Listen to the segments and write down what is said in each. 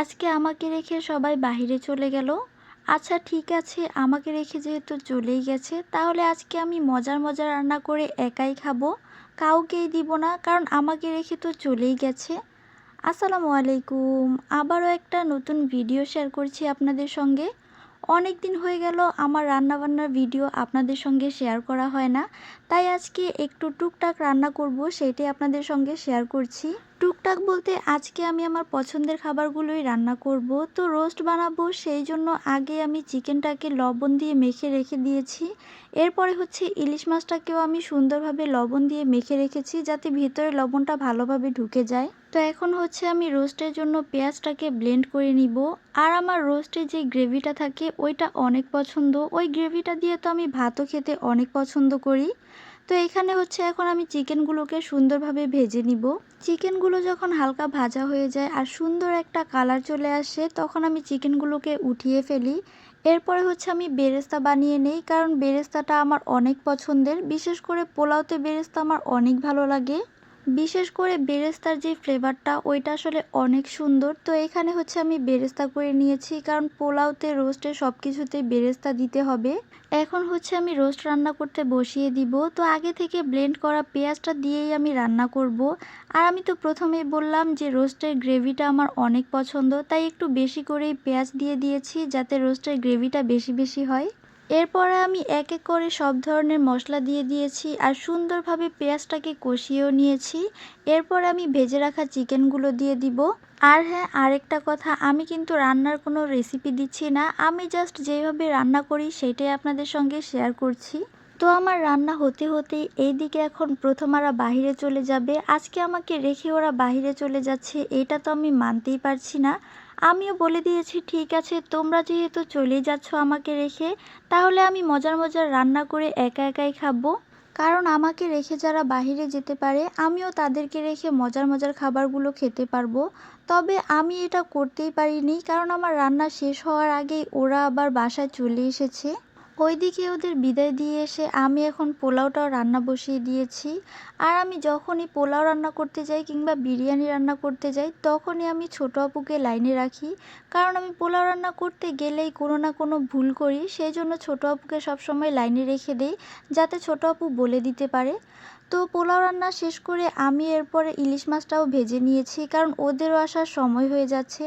আজকে আমাকে রেখে সবাই বাহিরে চলে গেল। আচ্ছা ঠিক আছে, আমাকে রেখে যেহেতু চলেই গেছে, তাহলে আজকে আমি মজার মজার রান্না করে একাই খাব। কাউকেই দিব না, কারণ আমাকে রেখে তো চলেই গেছে। আসসালামু আলাইকুম, আবারও একটা নতুন ভিডিও শেয়ার করছি আপনাদের সঙ্গে। অনেক দিন হয়ে গেল, আমার রান্নাবান্নার ভিডিও আপনাদের সঙ্গে শেয়ার করা হয় না, তাই আজকে একটু টুকটাক রান্না করব, সেটাই আপনাদের সঙ্গে শেয়ার করছি। টুকটাক বলতে আজকে আমি আমার পছন্দের খাবারগুলোই রান্না করব। তো রোস্ট বানাবো, সেই জন্য আগে আমি চিকেনটাকে লবণ দিয়ে মেখে রেখে দিয়েছি। এরপরে হচ্ছে ইলিশ মাছটাকেও আমি সুন্দরভাবে লবণ দিয়ে মেখে রেখেছি যাতে ভিতরে লবণটা ভালোভাবে ঢুকে যায়। তো এখন হচ্ছে আমি রোস্টের জন্য পেঁয়াজটাকে ব্লেন্ড করে নিব। আর আমার রোস্টে যে গ্রেভিটা থাকে, ওইটা অনেক পছন্দ। ওই গ্রেভিটা দিয়ে তো আমি ভাতও খেতে অনেক পছন্দ করি। তো এখানে হচ্ছে এখন আমি চিকেনগুলোকে সুন্দরভাবে ভেজে নিব। চিকেনগুলো যখন হালকা ভাজা হয়ে যায় আর সুন্দর একটা কালার চলে আসে, তখন আমি চিকেনগুলোকে উঠিয়ে ফেলি। এরপরে হচ্ছে আমি বেরেস্তা বানিয়ে নেই, কারণ বেরেস্তাটা আমার অনেক পছন্দের। বিশেষ করে পোলাওতে বেরেস্তা আমার অনেক ভালো লাগে। বিশেষ করে বেরেস্তার যে ফ্লেভারটা, ওইটা আসলে অনেক সুন্দর। তো এখানে হচ্ছে আমি বেরেস্তা করে নিয়েছি, কারণ পোলাওতে, রোস্টে সব কিছুতেই বেরেস্তা দিতে হবে। এখন হচ্ছে আমি রোস্ট রান্না করতে বসিয়ে দিব। তো আগে থেকে ব্লেন্ড করা পেঁয়াজটা দিয়েই আমি রান্না করব। আর আমি তো প্রথমেই বললাম যে রোস্টের গ্রেভিটা আমার অনেক পছন্দ, তাই একটু বেশি করেই পেঁয়াজ দিয়ে দিয়েছি যাতে রোস্টের গ্রেভিটা বেশি বেশি হয়। এরপরে আমি এক এক করে সব ধরনের মশলা দিয়ে দিয়েছি আর সুন্দরভাবে পেঁয়াজটাকে কষিয়েও নিয়েছি। এরপরে আমি ভেজে রাখা চিকেনগুলো দিয়ে দিব। আর হ্যাঁ আরেকটা কথা, আমি কিন্তু রান্নার কোনো রেসিপি দিচ্ছি না। আমি জাস্ট যেভাবে রান্না করি সেটাই আপনাদের সঙ্গে শেয়ার করছি। তো আমার রান্না হতে হতেই এইদিকে এখন প্রথমারা বাহিরে চলে যাবে। আজকে আমাকে রেখে ওরা বাহিরে চলে যাচ্ছে, এটা তো আমি মানতেই পারছি না। আমিও বলে দিয়েছি, ঠিক আছে, তোমরা যেহেতু চলে যাচ্ছ আমাকে রেখে, তাহলে আমি মজার মজার রান্না করে একা একাই খাব। কারণ আমাকে রেখে যারা বাহিরে যেতে পারে, আমিও তাদেরকে রেখে মজার মজার খাবারগুলো খেতে পারব। তবে আমি এটা করতেই পারিনি, কারণ আমার রান্না শেষ হওয়ার আগেই ওরা আবার বাসায় চলে এসেছে। ওইদিকে ওদের বিদায় দিয়ে এসে আমি এখন পোলাওটাও রান্না বসিয়ে দিয়েছি। আর আমি যখনই পোলাও রান্না করতে যাই কিংবা বিরিয়ানি রান্না করতে যাই, তখনই আমি ছোট আপুকে লাইনে রাখি। কারণ আমি পোলাও রান্না করতে গেলেই কোনো না কোনো ভুল করি, সেই জন্য ছোট আপুকে সবসময় লাইনে রেখে দেই, যাতে ছোট আপু বলে দিতে পারে। তো পোলাও রান্না শেষ করে আমি এরপরে ইলিশ মাছটাও ভেজে নিয়েছি, কারণ ওদেরও আসার সময় হয়ে যাচ্ছে।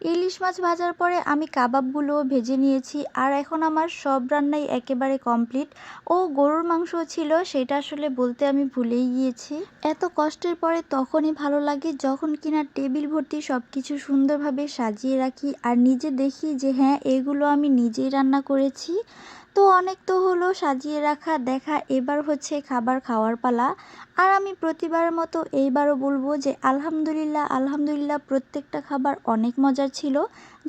ইলিশ মাছ ভাজার পরে আমি কাবাবগুলোও ভেজে নিয়েছি, আর এখন আমার সব রান্নাই একেবারে কমপ্লিট। ও গরুর মাংস ছিল, সেটা আসলে বলতে আমি ভুলেই গিয়েছি। এত কষ্টের পরে তখনই ভালো লাগে যখন কিনা টেবিল ভর্তি সব কিছু সুন্দরভাবে সাজিয়ে রাখি আর নিজে দেখি যে হ্যাঁ এগুলো আমি নিজেই রান্না করেছি। তো অনেক তো হলো সাজিয়ে রাখা, দেখা, এবার হচ্ছে খাবার খাওয়ার পালা। আর আমি প্রতিবারের মতো এইবারও বলব যে আলহামদুলিল্লাহ আলহামদুলিল্লাহ প্রত্যেকটা খাবার অনেক মজার ছিল।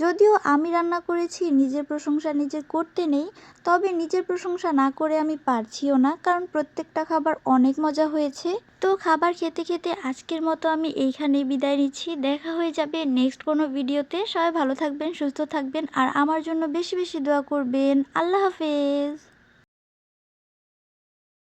যদিও আমি রান্না করেছি, নিজের প্রশংসা নিজের করতে নেই, তবে নিজের প্রশংসা না করে আমি পারছিও না, কারণ প্রত্যেকটা খাবার অনেক মজা হয়েছে। তো খাবার খেতে খেতে আজকের মতো আমি এইখানেই বিদায় নিচ্ছি। দেখা হয়ে যাবে নেক্সট কোনো ভিডিওতে। সবাই ভালো থাকবেন, সুস্থ থাকবেন, আর আমার জন্য বেশি বেশি দোয়া করবেন। আল্লাহ হাফেজ